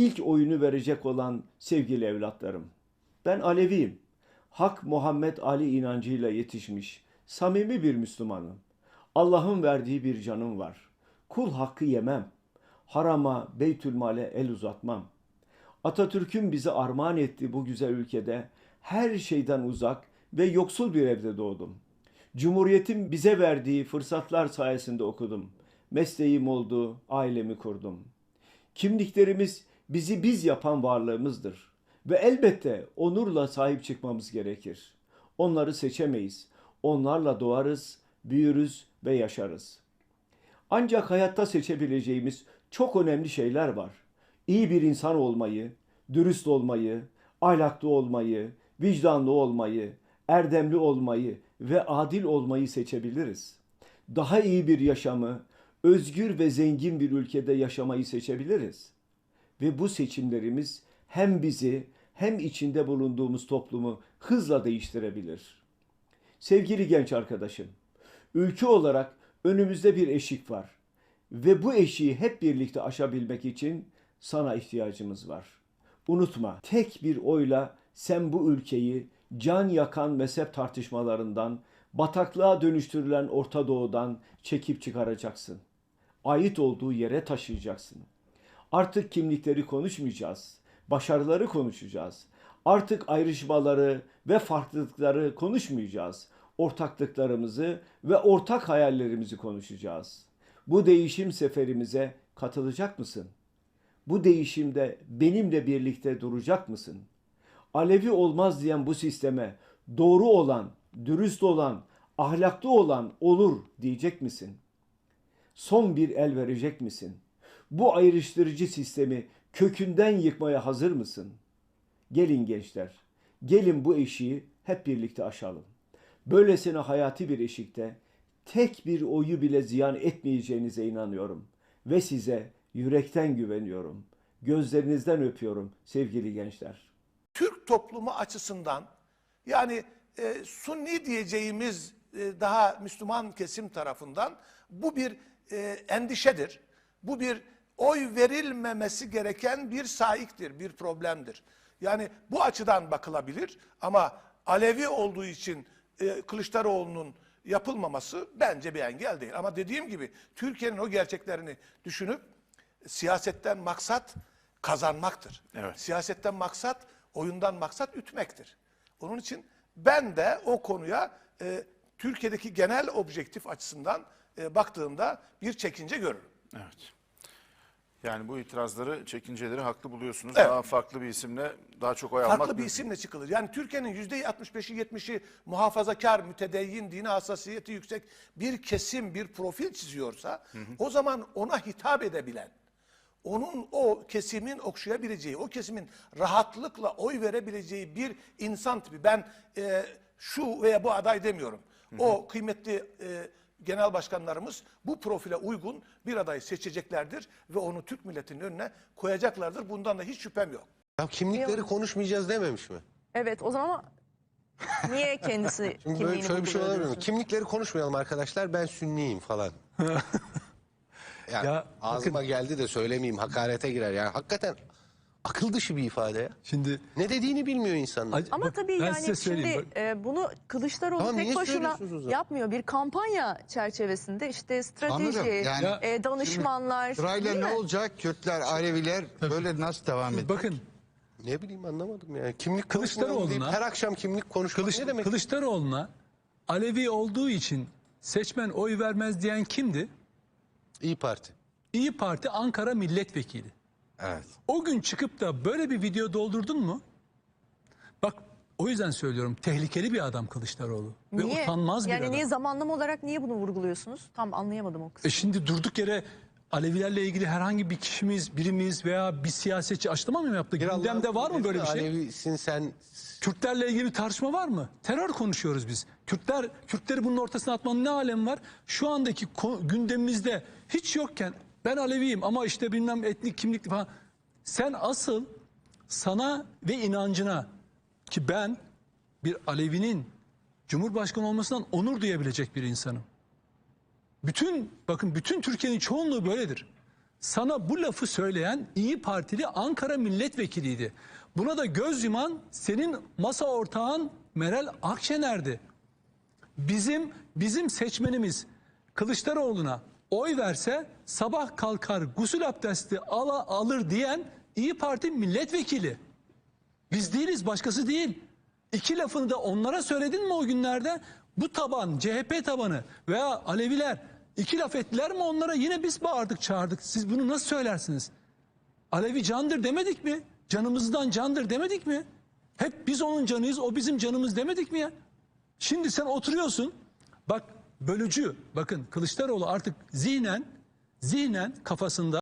ilk oyunu verecek olan sevgili evlatlarım. Ben Aleviyim. Hak Muhammed Ali inancıyla yetişmiş, samimi bir Müslümanım. Allah'ın verdiği bir canım var. Kul hakkı yemem. Harama, beytülmale el uzatmam. Atatürk'ün bize armağan ettiği bu güzel ülkede her şeyden uzak ve yoksul bir evde doğdum. Cumhuriyetin bize verdiği fırsatlar sayesinde okudum. Mesleğim oldu, ailemi kurdum. Kimliklerimiz bizi biz yapan varlığımızdır. Ve elbette onurla sahip çıkmamız gerekir. Onları seçemeyiz. Onlarla doğarız, büyürüz ve yaşarız. Ancak hayatta seçebileceğimiz çok önemli şeyler var. İyi bir insan olmayı, dürüst olmayı, ahlaklı olmayı, vicdanlı olmayı, erdemli olmayı ve adil olmayı seçebiliriz. Daha iyi bir yaşamı, özgür ve zengin bir ülkede yaşamayı seçebiliriz. Ve bu seçimlerimiz hem bizi hem içinde bulunduğumuz toplumu hızla değiştirebilir. Sevgili genç arkadaşım, ülke olarak önümüzde bir eşik var ve bu eşiği hep birlikte aşabilmek için sana ihtiyacımız var. Unutma, tek bir oyla sen bu ülkeyi can yakan mezhep tartışmalarından, bataklığa dönüştürülen Orta Doğu'dan çekip çıkaracaksın. Ait olduğu yere taşıyacaksın. Artık kimlikleri konuşmayacağız. Başarıları konuşacağız. Artık ayrışmaları ve farklılıkları konuşmayacağız. Ortaklıklarımızı ve ortak hayallerimizi konuşacağız. Bu değişim seferimize katılacak mısın? Bu değişimde benimle birlikte duracak mısın? Alevi olmaz diyen bu sisteme doğru olan, dürüst olan, ahlaklı olan olur diyecek misin? Son bir el verecek misin? Bu ayrıştırıcı sistemi kökünden yıkmaya hazır mısın? Gelin gençler, gelin bu eşiği hep birlikte aşalım. Böylesine hayati bir eşikte tek bir oyu bile ziyan etmeyeceğinize inanıyorum ve size yürekten güveniyorum. Gözlerinizden öpüyorum sevgili gençler. Türk toplumu açısından yani e, Sunni diyeceğimiz e, daha Müslüman kesim tarafından bu bir e, endişedir. Bu bir oy verilmemesi gereken bir saiktir, bir problemdir. Yani bu açıdan bakılabilir ama Alevi olduğu için e, Kılıçdaroğlu'nun yapılmaması bence bir engel değil. Ama dediğim gibi Türkiye'nin o gerçeklerini düşünüp siyasetten maksat kazanmaktır. Evet. Siyasetten maksat, oyundan maksat ütmektir. Onun için ben de o konuya e, Türkiye'deki genel objektif açısından e, baktığımda bir çekince görürüm. Evet. Yani bu itirazları, çekinceleri haklı buluyorsunuz. Evet. Daha farklı bir isimle daha çok oy almak Farklı bir isimle çıkılır. Yani Türkiye'nin yüzde 65'i 70'i muhafazakar, mütedeyyin, dini hassasiyeti yüksek bir kesim, bir profil çiziyorsa o zaman ona hitap edebilen, onun o kesimin okşayabileceği, o kesimin rahatlıkla oy verebileceği bir insan tipi. Ben e, şu veya bu aday demiyorum. O kıymetli e, genel başkanlarımız bu profile uygun bir adayı seçeceklerdir ve onu Türk milletinin önüne koyacaklardır. Bundan da hiç şüphem yok. Ya kimlikleri konuşmayacağız dememiş mi? Evet o zaman niye kendisi Şimdi kimliğini böyle şöyle bir şey olabilir mi? Kimlikleri konuşmayalım arkadaşlar ben sünniyim falan. yani Ya, ağzıma geldi de söylemeyeyim hakarete girer. Yani hakikaten akıl dışı bir ifade ya. Şimdi Ne dediğini bilmiyor insanlar. Ama Bak, tabii ben yani size şimdi söyleyeyim. Bak- e, bunu Kılıçdaroğlu Tamam, niye tek başına söylüyorsunuz o zaman? yapmıyor. Bir kampanya çerçevesinde işte strateji, Anladım. Yani Ya- e, danışmanlar. Sırayla değil ne mi? olacak? Kürtler, Aleviler böyle nasıl devam edecek? bakın Ne bileyim anlamadım yani. Kimlik Kılıçdaroğlu'na- konuşmayalım deyip her akşam kimlik konuşmak Kılıç, ne demek? Kılıçdaroğlu'na Alevi olduğu için seçmen oy vermez diyen kimdi? İyi Parti. İyi Parti Ankara Milletvekili. Evet. O gün çıkıp da böyle bir video doldurdun mu? Bak o yüzden söylüyorum tehlikeli bir adam Kılıçdaroğlu. Ve Niye? utanmaz bir yani adam. niye zamanlama olarak niye bunu vurguluyorsunuz? Tam anlayamadım o kısmı. E şimdi durduk yere Alevilerle ilgili herhangi bir kişimiz, birimiz veya bir siyasetçi açıklama mı yaptı? Bir Gündemde var mı böyle bir şey? Alevisin sen Kürtlerle ilgili bir tartışma var mı? Terör konuşuyoruz biz. Kürtler Kürtleri bunun ortasına atmanın ne alemi var? Şu andaki gündemimizde hiç yokken ben Aleviyim ama işte bilmem etnik kimlik falan. Sen asıl sana ve inancına ki ben bir Alevinin Cumhurbaşkanı olmasından onur duyabilecek bir insanım. Bütün bakın bütün Türkiye'nin çoğunluğu böyledir. sana bu lafı söyleyen İyi Partili Ankara milletvekiliydi. Buna da göz yuman senin masa ortağın Meral Akşener'di. Bizim bizim seçmenimiz Kılıçdaroğlu'na oy verse sabah kalkar gusül abdesti ala, alır diyen İyi Parti milletvekili. Biz değiliz başkası değil. İki lafını da onlara söyledin mi o günlerde? Bu taban CHP tabanı veya Aleviler iki laf ettiler mi onlara yine biz bağırdık çağırdık. Siz bunu nasıl söylersiniz? Alevi candır demedik mi? Canımızdan candır demedik mi? Hep biz onun canıyız o bizim canımız demedik mi ya? Şimdi sen oturuyorsun bak bölücü bakın Kılıçdaroğlu artık zihnen zihnen kafasında